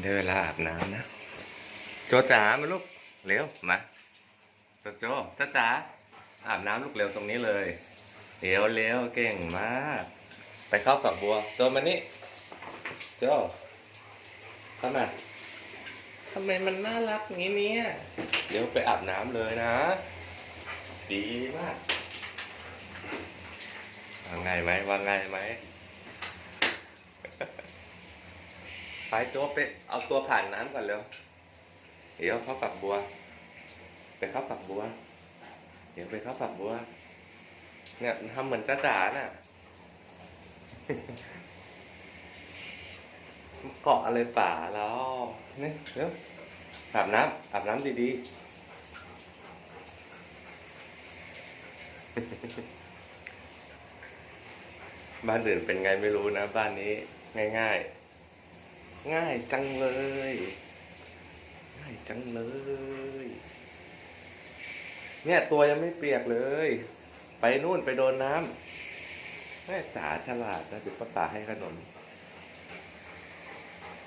ได้เวลาอาบน้ำนะ โจจ๋ามาลูก เร็ว มาโจโจจ้าจ๋าอาบน้ำลูกเร็วตรงนี้เลยเร็วเร็วเก่งมาก ไปเข้าฝักบัว โจมานี่ โจเข้ามาทำไมมันน่ารักอย่างนี้เนี่ยเดี๋ยวไปอาบน้ำเลยนะ ดีมากว่าไงไหมว่าไงไหม ไปโจ๊กไปเอาตัวผ่านน้ำก่อนเร็ว เดี๋ยวเข้าฝักบัว ไปเข้าฝักบัว เดี๋ยวไปเข้าฝักบัว เนี่ยทำเหมือนจ้าจ๋าน่ะ เกาะอะไรป่าแล้วนี่เร็วอาบน้ำอาบน้ำดีๆ บ้านอื่นเป็นไงไม่รู้นะ บ้านนี้ง่าย ๆ ง่ายจังเลย ง่ายจังเลย เนี่ยตัวยังไม่เปียกเลย ไปนู่นไปโดนน้ำแม่ตาฉลาดนะเดี๋ยวป้าตาให้ขนม